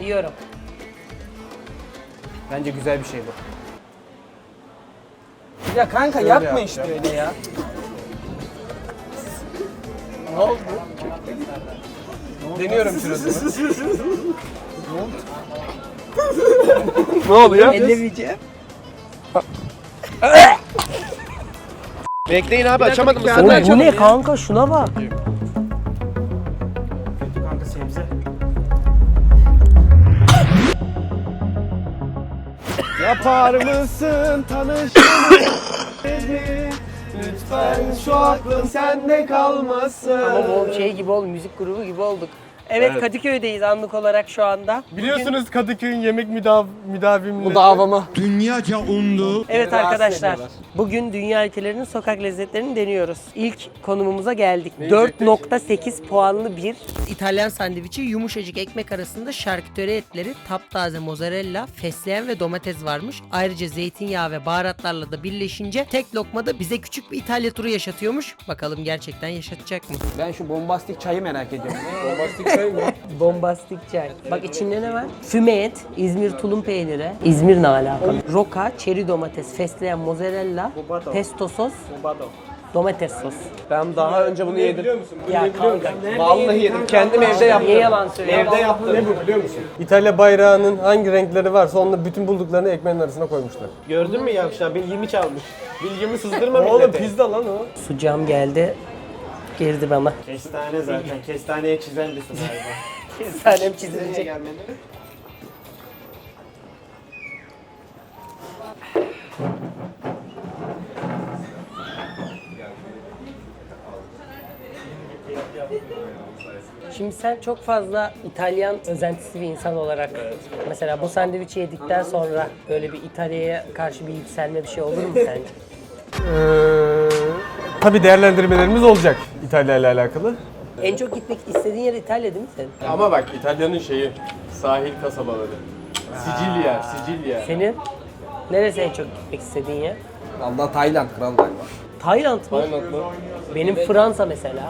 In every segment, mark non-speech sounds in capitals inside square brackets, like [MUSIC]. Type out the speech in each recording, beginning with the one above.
Yiyorum. Bence güzel bir şey bu. Ya kanka yapma işte öyle ya. Ne oldu? Deniyorum şurasını. [LAUGHS] ne oluyor? Ellemeyeceğim. Bekleyin abi açamadım mı? Oğlum bu ne kanka şuna bak. Yapar mısın tanışalım Lütfen şu aklın sende kalmasın. Ama bu şey gibi oldu, müzik grubu gibi olduk. Evet, Evet. Kadıköy'deyiz anlık olarak şu anda. Biliyorsunuz Kadıköy'ün yemek müdav müdavimleri. Müdavamı. Dünyaca unlu. Evet rahatsız arkadaşlar, ediyorlar. bugün dünya ülkelerinin sokak lezzetlerini deniyoruz. İlk konumumuza geldik. 4.8 puanlı bir İtalyan sandviçi, yumuşacık ekmek arasında şarküteri etleri, taptaze mozzarella, fesleğen ve domates varmış. Ayrıca zeytinyağı ve baharatlarla da birleşince tek lokmada bize küçük bir İtalya turu yaşatıyormuş. Bakalım gerçekten yaşatacak mı? Ben şu bombastik çayı merak ediyorum. Bombastik çay. Bak içinde ne var? Füme et, İzmir tulum peyniri, İzmir ne alakalı? Roka, çeri domates, fesleğen, mozzarella, pesto sos, domates sos. Ben daha önce bunu yedim. Ya kanka. Vallahi yedim. Kendim evde Niye yaptım. yalan söylüyorsun? Evde yaptım. Ne bu biliyor musun? İtalya bayrağının hangi renkleri varsa onunla bütün bulduklarını ekmeğin arasına koymuşlar. Gördün mü yavşa? Bilgimi çalmış. Bilgimi sızdırma Oğlum millete. pizza lan o. Sucağım geldi. Girdi bana. Kestane zaten. Kestaneye çizen bir su galiba. [LAUGHS] Kesanem çizilecek. Şimdi sen çok fazla İtalyan özentisi bir insan olarak mesela bu sandviçi yedikten sonra böyle bir İtalya'ya karşı bir yükselme bir şey olur mu sence? Ee, tabii değerlendirmelerimiz olacak İtalya ile alakalı. en çok gitmek istediğin yer İtalya değil mi senin? Ama bak İtalya'nın şeyi sahil kasabaları. Sicilya, Sicilya. Senin neresi en çok gitmek istediğin yer? Allah Tayland kral galiba. Tayland mı? Tayland mı? Benim Fransa mesela.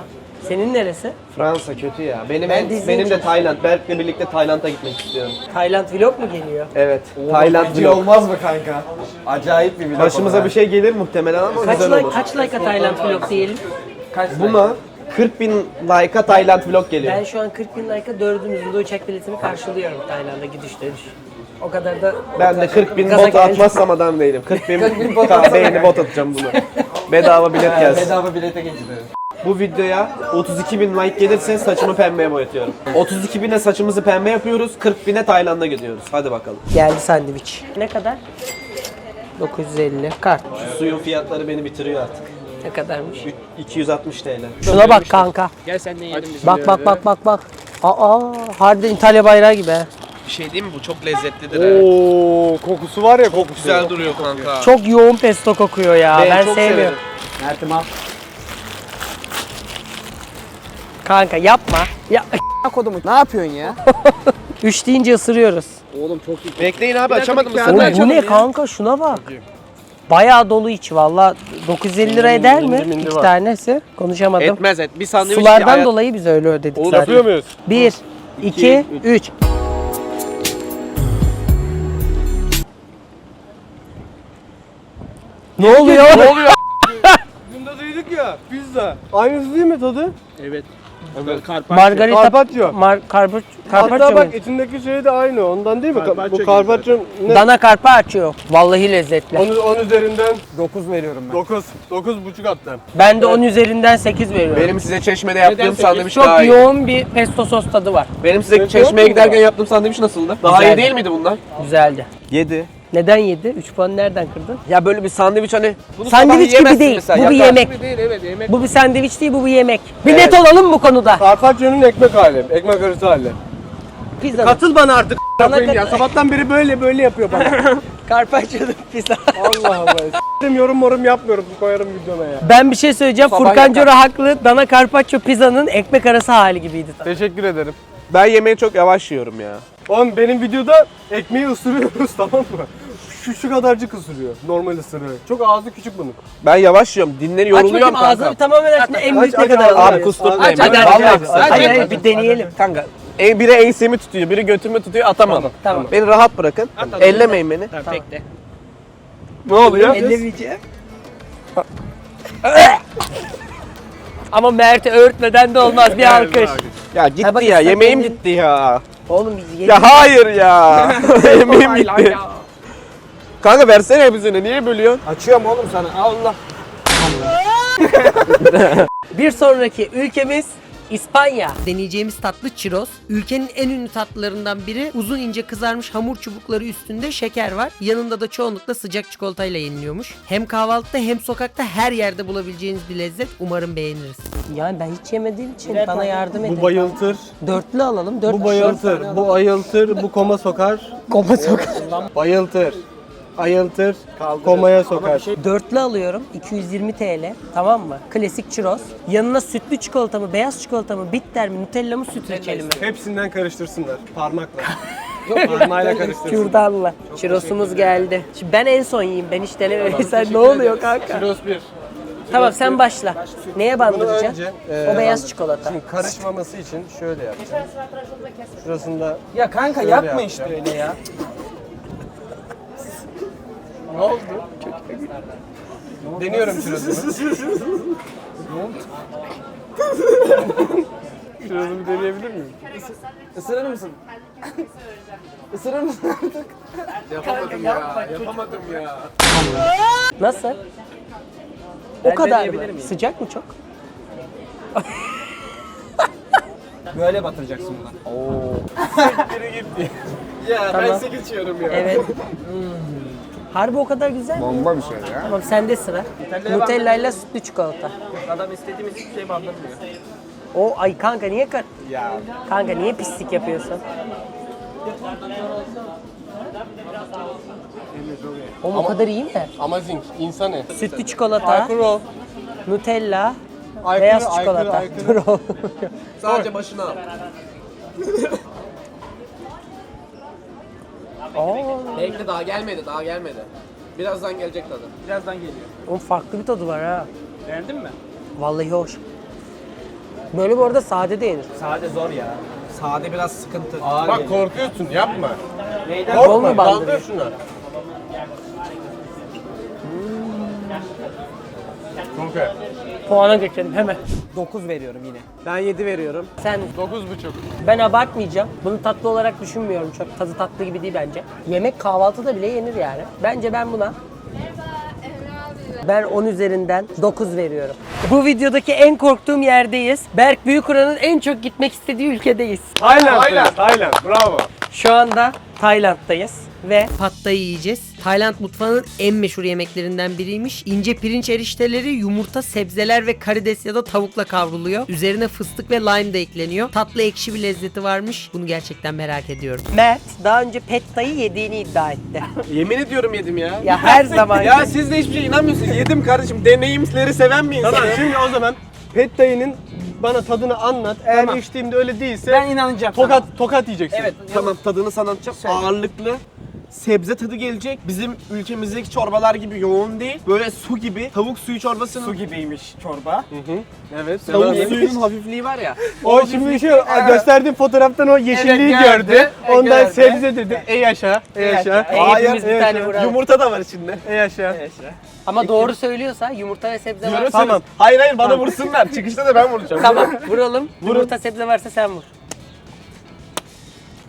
Senin neresi? Fransa kötü ya. Benim Ben en- benim de çok- Tayland. Berk'le birlikte Tayland'a gitmek istiyorum. Tayland vlog mu geliyor? Evet. Tayland Feci vlog. olmaz mı kanka? Acayip bir vlog Başımıza bir şey gelir muhtemelen ama Kaç güzel like, olur. kaç like'a Tayland vlog diyelim? Kaç Buna 40 bin like'a Tayland vlog geliyor. Ben şu an 40 bin like'a dördümüzün de uçak biletimi karşılıyorum Tayland'a gidiş dönüş. O kadar da Ben de 40 [LAUGHS] bin bot atmazsam adam değilim. 40 bin 40 bin bot beğeni bot atacağım bunu. [LAUGHS] Bedava bilet gelsin. bedava bilete geçeceğiz. Bu videoya 32 bin like gelirse saçımı pembeye boyatıyorum. 32 bine saçımızı pembe yapıyoruz, 40 bine Tayland'a gidiyoruz. Hadi bakalım. geldi sandviç. Ne kadar? 950 kart. Suyun fiyatları beni bitiriyor artık. Ne kadarmış? Ü- 260 TL. Şuna bak kanka. Gel sen de yiyelim biz. Bak bak bak bak bak. Aa harbiden İtalya bayrağı gibi. ha. Bir şey değil mi bu? Çok lezzetlidir Oo, kokusu var ya kokusu. Güzel duruyor kanka. Çok yoğun pesto kokuyor ya. Ben Ben, çok sevmiyorum. severim. Mert'im al. Kanka yapma. Ya kodumu. Ne yapıyorsun ya? [LAUGHS] üç deyince ısırıyoruz. Oğlum çok iyi. Bekleyin abi açamadım. Oğlum bu ne kanka şuna bak. Bayağı dolu iç valla. 950 lira eder mi? indi, indi İki var. tanesi. Konuşamadım. Etmez et. Bir sandviç Sulardan hayat- dolayı biz öyle ödedik Oğlum zaten. yapıyor muyuz? 1, 2, 3. Ne oluyor? Ne oluyor? Bunda duyduk ya pizza. Aynısı değil mi tadı? Margarita Carpaccio. Mar carpaccio, Hatta carpaccio bak içindeki şey de aynı ondan değil mi? Bu carpaccio ne? Dana carpaccio. Vallahi lezzetli. 10, 10 üzerinden 9 veriyorum ben. 9. 9 buçuk hatta. Ben de 10 üzerinden 8 veriyorum. Benim size çeşmede yaptığım sandviç Çok daha iyi. yoğun bir pesto sos tadı var. Benim size çeşmeye giderken yaptığım sandviç nasıldı? Daha Güzeldi. iyi değil miydi bunlar? Güzeldi. 7. Neden 7? 3 puan nereden kırdın? Ya böyle bir sandviç hani bunu Sandviç gibi yiyemezsin değil. mesela. Bu bir yemek. Değil evet yemek. Bu bir sandviç değil, bu bir yemek. Bir Evet. net olalım bu konuda. Carpaccio'nun ekmek hali. Ekmek arası hali. Pizza. Katıl bana artık koyayım ya. Sabahtan beri böyle böyle yapıyor bana. [LAUGHS] Carpaccio'nun pizza. Allah Allah. S**tim yorum morum yapmıyorum. Koyarım videoma ya. Ben bir şey söyleyeceğim. Sabah Furkan yakar. Cora haklı. Dana Carpaccio pizzanın ekmek arası hali gibiydi. Teşekkür ederim. Ben yemeği çok yavaş yiyorum ya. Oğlum benim videoda ekmeği ısırıyoruz [LAUGHS] tamam mı? Şu, şu kadarcık ısırıyor. Normal ısırıyor. Çok ağzı küçük bunun. Ben yavaş yiyorum. Dinleri Aç yoruluyorum bakayım ağzını kanka. bir tamamen aç. En büyük Aç, ne aç kadar ağzını. alabiliyorsun? Abi kusturmayın. Hadi hadi Vallahi hadi. kusturmayın. Hayır hayır bir deneyelim. Kanka E, biri ensemi tutuyor, biri götümü tutuyor atamam. Tamam. Beni rahat bırakın. Ellemeyin beni. Tamam. Bekle. Ne oluyor? Ellemeyeceğim. [LAUGHS] [LAUGHS] Ama Mert'i örtmeden de olmaz bir [LAUGHS] alkış. Ya gitti Ha bak ya, ıslak yemeğim gitti ya. Oğlum biz yedik. Ya hayır ya. [LAUGHS] [LAUGHS] yemeğim gitti. Kanka versene hepsini, niye bölüyorsun? Açıyorum oğlum sana. Allah. Bir sonraki ülkemiz İspanya. Deneyeceğimiz tatlı churros. Ülkenin en ünlü tatlılarından biri. Uzun ince kızarmış hamur çubukları üstünde şeker var. Yanında da çoğunlukla sıcak çikolatayla yeniliyormuş. Hem kahvaltıda hem sokakta her yerde bulabileceğiniz bir lezzet. Umarım beğeniriz. Yani ben hiç yemediğim için bana yardım edin. Bu bayıltır, Dörtlü alalım. Dört bu bayıltır, bu ayıltır, bu koma sokar. Koma sokar. Bayıltır, ayıltır, komaya sokar. Dörtlü alıyorum. 220 TL. Tamam mı? Klasik churros. Yanına sütlü çikolata mı, beyaz çikolata mı, bitter mi, nutella mı, süt reçeli mi? Hepsinden karıştırsınlar parmakla. [LAUGHS] Parmağıyla karıştırsın. Kürdanla. Churros'umuz geldi. Şimdi ben en son yiyeyim. Ben hiç denemedim. Sen ne oluyor kanka? Kilos bir. Tamam sen başla. Neye bandıracaksın? önce o e, beyaz çikolata. Şimdi karışmaması için şöyle yapacağım. Şurasında Ya kanka yapma yapacağım. işte öyle ya. Deniyorum şurasını. Şurasını deneyebilir miyim? Isırır mısın? Isırır mısın? Yapamadım ya. Yapamadım ya. Nasıl? o kadar mı? Sıcak mı çok? Böyle batıracaksın buna. Biri [LAUGHS] gitti. Ya ben Tamam. 8 içiyorum ya. Evet. Hmm. Harbi o kadar güzel mi? Bomba bir şey ya. Tamam sende sıra. Nutella ile sütlü çikolata. Adam istediğimiz hiçbir şey bandırmıyor. O ay kanka niye kar Ya. kanka niye pislik yapıyorsun? Oğlum o kadar iyi mi? Amazing, insanı. Sütlü çikolata, Aykırı ol. Nutella, Aykırı, beyaz aykırı, çikolata. aykırı. Dur oğlum. Sadece başına al. Aa, Bekle daha gelmedi, daha gelmedi. Birazdan gelecek tadı. Birazdan geliyor. oğlum farklı bir tadı var ha. Beğendin mi? Vallahi hoş. Böyle bu arada sade de yenir. Sade zor ya. Sade biraz sıkıntı. Bak korkuyorsun yapma. Neyden? Bol mu Korkma bandırıyor? kaldır şunu. Çok iyi. Puana geçelim hemen. 9 veriyorum yine. Ben 7 veriyorum. Sen 9,5. ben abartmayacağım. Bunu tatlı olarak düşünmüyorum. Çok tadı tatlı gibi değil bence. Yemek kahvaltıda bile yenir yani. Bence ben buna ben 10 üzerinden 9 veriyorum. Bu videodaki en korktuğum yerdeyiz. Berk Büyükura'nın en çok gitmek istediği ülkedeyiz. Tayland. Tayland. Tayland. Bravo. Şu anda Tayland'dayız ve pad thai yiyeceğiz. Tayland mutfağının en meşhur yemeklerinden biriymiş. İnce pirinç erişteleri, yumurta, sebzeler ve karides ya da tavukla kavruluyor. Üzerine fıstık ve lime de ekleniyor. Tatlı ekşi bir lezzeti varmış. Bunu gerçekten merak ediyorum. Mert daha önce pad thai yediğini iddia etti. [LAUGHS] Yemin ediyorum yedim ya. ya her [LAUGHS] zaman. Ya siz de hiçbir şey inanmıyorsunuz. Yedim kardeşim. Deneyimleri seven bir insanım. Tamam şimdi o zaman Pet Dayı'nın bana tadını anlat. Eğer Tamam. içtiğimde öyle değilse Ben inanacağım sana. tokat tokat yiyeceksin. Evet. Tamam tadını sana anlatacağım. Ağırlıklı sebze tadı gelecek. Bizim ülkemizdeki çorbalar gibi yoğun değil. Böyle su gibi. Tavuk suyu çorbasının Su gibiymiş çorba. Evet. Tavuk severim. suyunun [LAUGHS] hafifliği var ya. O şimdi şu gösterdiğim fotoğraftan o yeşilliği Evet, gördü. gördü. Evet, Ondan gördü. sebze dedi. Ey yaşa. Ey yaşa. Ey hepimiz bir tane vuralım. Yumurta da var içinde. Ey yaşa. Ama doğru söylüyorsa yumurta ve sebze var. Diyoruz Tamam. Hayır hayır bana vursunlar. Çıkışta da ben vuracağım. Tamam vuralım. Yumurta sebze varsa sen vur.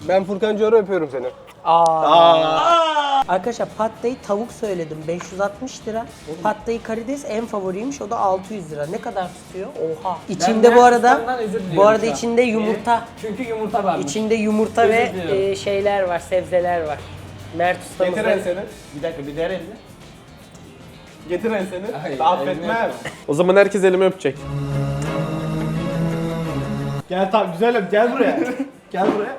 Ben Furkan Cöre öpüyorum seni. Aa. Arkadaşlar thai tavuk söyledim 560 lira. Thai karides en favoriymiş o da 600 lira. Ne kadar tutuyor? Oha. İçinde bu arada Mersin'den özür diliyorum bu arada şu an. içinde yumurta, Çünkü yumurta varmış. içinde yumurta ve Özür diliyorum. e, şeyler var, sebzeler var. Mert ustamız. Getir enseni. Bir dakika bir der elini. Getir enseni. Hayır, Affetmem. O zaman herkes elimi öpecek. Gel tamam güzelim gel buraya. gel buraya.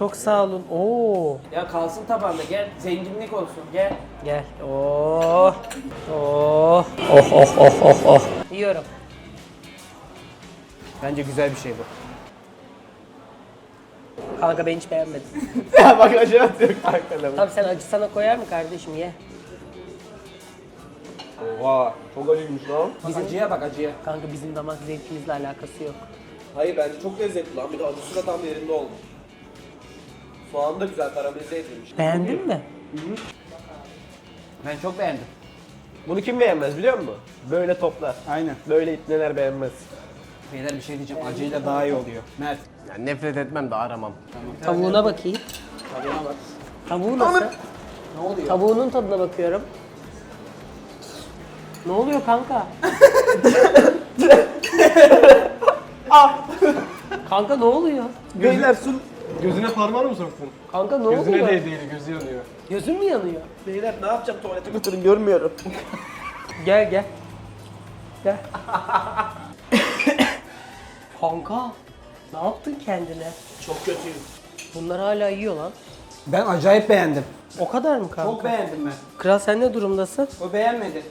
Çok sağ olun. Oo. Ya kalsın tabağında gel zenginlik olsun gel. Gel. Oh. Oh. Oh oh oh oh oh. Yiyorum. Bence güzel bir şey bu. Kanka ben hiç beğenmedim. [LAUGHS] ya bak acı atıyor kanka. Tamam sen acı sana koyar mı kardeşim ye. Oha çok acıymış lan. Bak acıya bak acıya. Kanka bizim damak zevkimizle alakası yok. Hayır bence çok lezzetli lan. Bir de acısı da tam yerinde olmuş. Soğan da güzel karamelize edilmiş. Beğendin mi? Ben çok beğendim. Bunu kim beğenmez biliyor musun? Böyle toplar. Aynen. Böyle itneler beğenmez. Beyler bir şey diyeceğim. Acıyla daha iyi oluyor. Mert. Yani nefret etmem de aramam. Tavuğuna bakayım. Tadına bak. Tavuğu nasıl? Ne oluyor? Tavuğunun tadına bakıyorum. Ne oluyor kanka? [LAUGHS] kanka ne oluyor? Beyler su... Gözüne parmağını mı soktun? Kanka ne Gözüne oluyor? değil değil, gözü yanıyor. Gözün mü yanıyor? Beyler ne yapacağım tuvalete götürün görmüyorum. [LAUGHS] Gel gel. Gel. [LAUGHS] kanka ne yaptın kendine? Çok kötüyüm. Bunlar hala yiyor lan. Ben acayip beğendim. O kadar mı kanka? Çok beğendim ben. Kral sen ne durumdasın? O beğenmedi.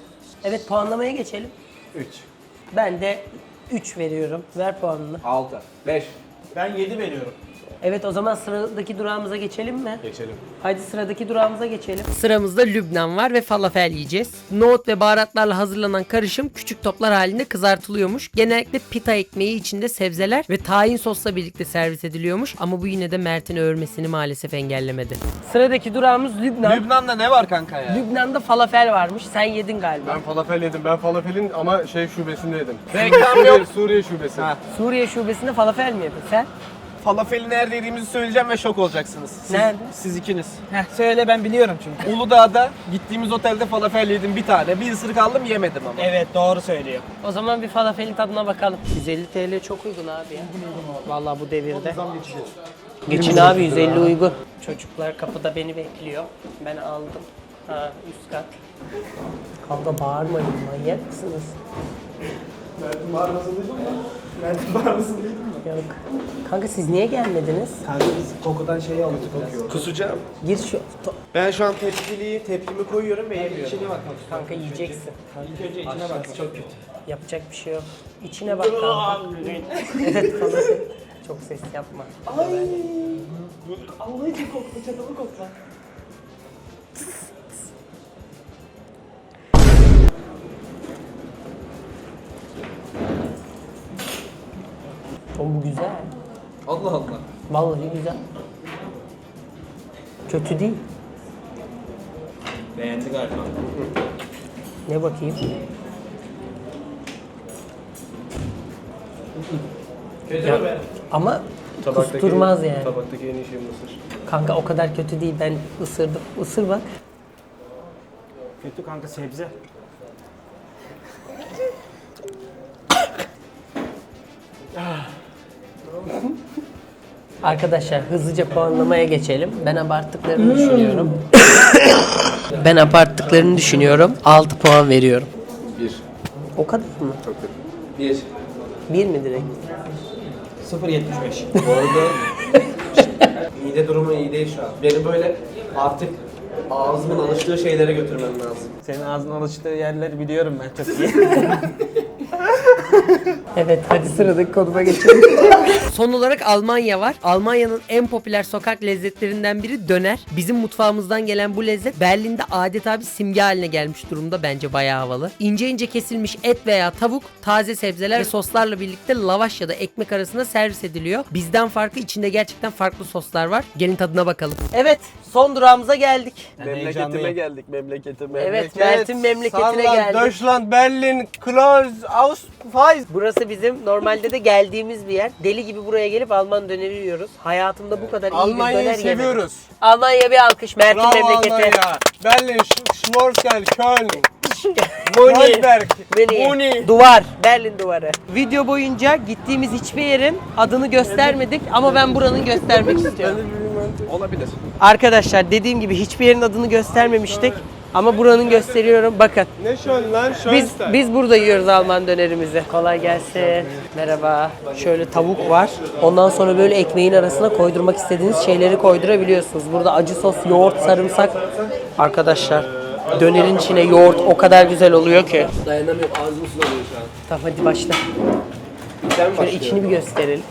Evet puanlamaya geçelim. 3. Ben de 3 veriyorum. Ver puanını. 6. 5. Ben 7 veriyorum. Evet o zaman sıradaki durağımıza geçelim mi? Geçelim. Hadi sıradaki durağımıza geçelim. Sıramızda Lübnan var ve falafel yiyeceğiz. Nohut ve baharatlarla hazırlanan karışım küçük toplar halinde kızartılıyormuş. Genellikle pita ekmeği içinde sebzeler ve tahin sosla birlikte servis ediliyormuş. Ama bu yine de Mert'in övmesini maalesef engellemedi. Sıradaki durağımız Lübnan. Lübnan'da ne var kanka ya? Lübnan'da falafel varmış. Sen yedin galiba. Ben falafel yedim. Ben falafelin ama şey şubesinde yedim. Reklam yok. Suriye şubesi. Ha. Suriye şubesinde falafel mi yedin sen? Falafeli nerede yediğimizi söyleyeceğim ve şok olacaksınız. Siz, Nerede? Siz ikiniz. Heh, söyle ben biliyorum çünkü. Uludağ'da gittiğimiz otelde falafel yedim bir tane. Bir ısırık aldım yemedim ama. Evet doğru söylüyor. O zaman bir falafelin tadına bakalım. 150 TL çok uygun abi ya. Vallahi bu devirde. Geçin abi 150 uygun. Çocuklar kapıda beni bekliyor. Ben aldım. Ha üst kat. Kanka bağırmayın manyak mısınız? Mert'in bağırmasını duydun mu? Mert'in bağırmasını duydun mu? Yok. Kanka siz niye gelmediniz? Kanka biz kokudan şeyi aldık kokuyor. Kusacağım. Gir şu... to- Ben şu an tepkiliği, tepkimi koyuyorum ve yemiyorum. İçine bakmak Kanka yiyeceksin. İlk önce içine bak. Çok kötü. Yapacak bir şey yok. İçine bak kanka. evet. Çok ses yapma. Allah için kokla, çatalı kokla. Oğlum bu güzel. Allah Allah. Vallahi güzel. Kötü değil. Beğendi galiba. Ne bakayım? Kötü Ya- mü be? Ama kusturmaz yani. Tabaktaki en iyi şey mısır. Kanka o kadar kötü değil. Ben ısırdım. Isır bak. Kötü kanka sebze. Arkadaşlar hızlıca puanlamaya geçelim. Ben abarttıklarını düşünüyorum. [COUGHS] ben abarttıklarını düşünüyorum. 6 puan veriyorum. 1. O kadar mı? Çok kötü. Bir. 1 mi direkt? 0.75. Bu arada [LAUGHS] mide durumu iyi değil şu an. Beni böyle artık ağzımın alıştığı şeylere götürmem lazım. Senin ağzın alıştığı yerleri biliyorum ben çok iyi. [LAUGHS] Evet hadi sıradaki konuma geçelim. [LAUGHS] Son olarak Almanya var. Almanya'nın en popüler sokak lezzetlerinden biri döner. Bizim mutfağımızdan gelen bu lezzet Berlin'de adeta bir simge haline gelmiş durumda. Bence bayağı havalı. İnce ince kesilmiş et veya tavuk, taze sebzeler ve soslarla birlikte lavaş ya da ekmek arasında servis ediliyor. Bizden farkı içinde gerçekten farklı soslar var. Gelin tadına bakalım. Evet son durağımıza geldik. Memleketime geldik, memleketime. Evet Mert'in memleketine geldik. Deutschland, Berlin, Klaus, Ausweis. Burası bizim normalde de geldiğimiz bir yer. Deli gibi buraya gelip Alman döneri yiyoruz. Hayatımda bu kadar iyi bir döner Almanya'yı yemedim. seviyoruz. Almanya bir alkış. Mert'in Bravo memleketi. Almanya. Berlin, Sch- Schmorskel, Köln, [LAUGHS] Muni. Kreuzberg. Muni. Duvar. Berlin duvarı. Video boyunca gittiğimiz hiçbir yerin adını göstermedik ama ben buranın göstermek [LAUGHS] istiyorum. Olabilir. Arkadaşlar dediğim gibi hiçbir yerin adını göstermemiştik. Ama buranın gösteriyorum. Bakın. Ne schön lan, Biz biz burada yiyoruz Alman dönerimizi. Kolay gelsin. Merhaba. Şöyle tavuk var. Ondan sonra böyle ekmeğin arasına koydurmak istediğiniz şeyleri koydurabiliyorsunuz. Burada acı sos, yoğurt, sarımsak. Arkadaşlar dönerin içine yoğurt o kadar güzel oluyor ki. Dayanamıyorum, ağzım sulanıyor şu an. Tamam hadi başla. Sen Şöyle başlıyor. içini bir gösterelim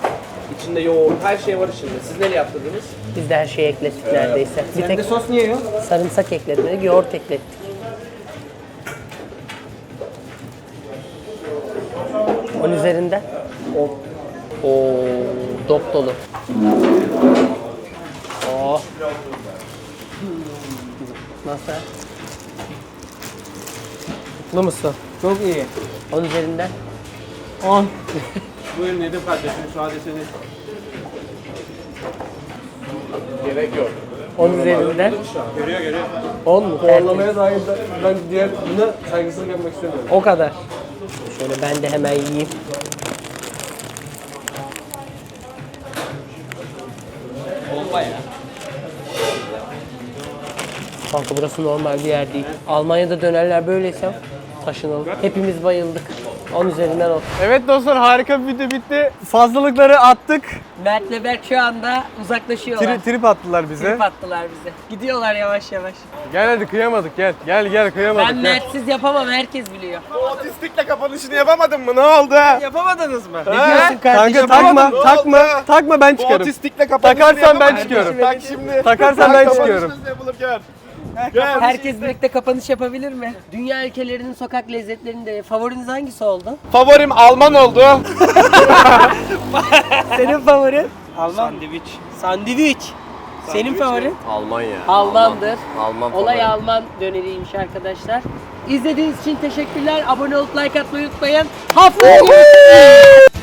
içinde yoğurt, her şey var içinde. Siz neyle yaptırdınız? Biz de her şeyi ekledik neredeyse. Bir tek de sos niye yok? sarımsak ekledik, yoğurt eklettik. On üzerinde. O. Oo, dop dolu. Oh. Nasıl? Mutlu musun? Çok iyi. On üzerinden. 10. Buyurun Nedim kardeşim, müsaadeseniz şu adresini. 10 üzerinden. Görüyor görüyor. 10 mu? Puanlamaya dair de- ben diğer buna saygısızlık yapmak istemiyorum. O kadar. Şöyle ben de hemen yiyeyim. Kanka burası normal bir yer değil. Almanya'da dönerler böyleyse taşınalım. Hepimiz bayıldık. 10 üzerinden 10. Evet dostlar harika bir video bitti. Fazlalıkları attık. Mert'le Berk şu anda uzaklaşıyorlar. Tri- trip attılar bize. Trip attılar bize. Gidiyorlar yavaş yavaş. Gel hadi kıyamadık gel. Gel gel kıyamadık Ben gel. Mert'siz yapamam herkes biliyor. Otistikle kapanışını yapamadın mı? Ne oldu? Yapamadınız mı? Ne diyorsun kardeşim? Kanka takma takma takma ben Bu çıkarım. otistikle kapanışını Takarsan ben çıkıyorum. Tak şimdi. Takarsan ben çıkıyorum. Kapanışınız yapılır gel. Herkes birlikte kapanış yapabilir mi? Dünya ülkelerinin sokak lezzetlerinde favoriniz hangisi oldu? Favorim Alman oldu. [LAUGHS] Senin favorin? Sandviç. Sandviç. Senin favorin? Almanya. Almandır. Alman Olay Alman döneriymiş arkadaşlar. İzlediğiniz için teşekkürler. Abone olup like atmayı unutmayın. Haftaya görüşürüz.